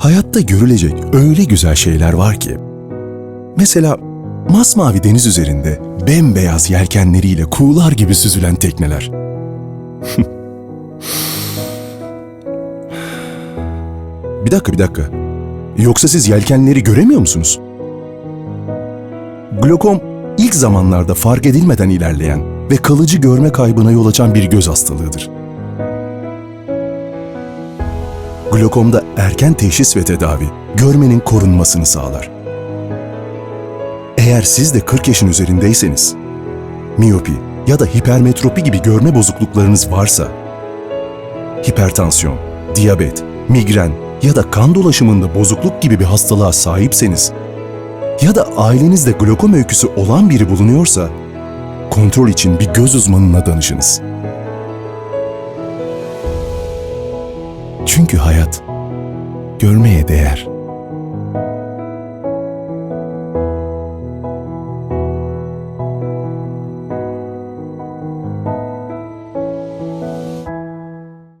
Hayatta görülecek öyle güzel şeyler var ki. Mesela masmavi deniz üzerinde bembeyaz yelkenleriyle kuğular gibi süzülen tekneler. bir dakika bir dakika. Yoksa siz yelkenleri göremiyor musunuz? Glokom ilk zamanlarda fark edilmeden ilerleyen ve kalıcı görme kaybına yol açan bir göz hastalığıdır. Glokomda erken teşhis ve tedavi görmenin korunmasını sağlar. Eğer siz de 40 yaşın üzerindeyseniz, miyopi ya da hipermetropi gibi görme bozukluklarınız varsa, hipertansiyon, diyabet, migren ya da kan dolaşımında bozukluk gibi bir hastalığa sahipseniz ya da ailenizde glokom öyküsü olan biri bulunuyorsa, kontrol için bir göz uzmanına danışınız. Çünkü hayat görmeye değer.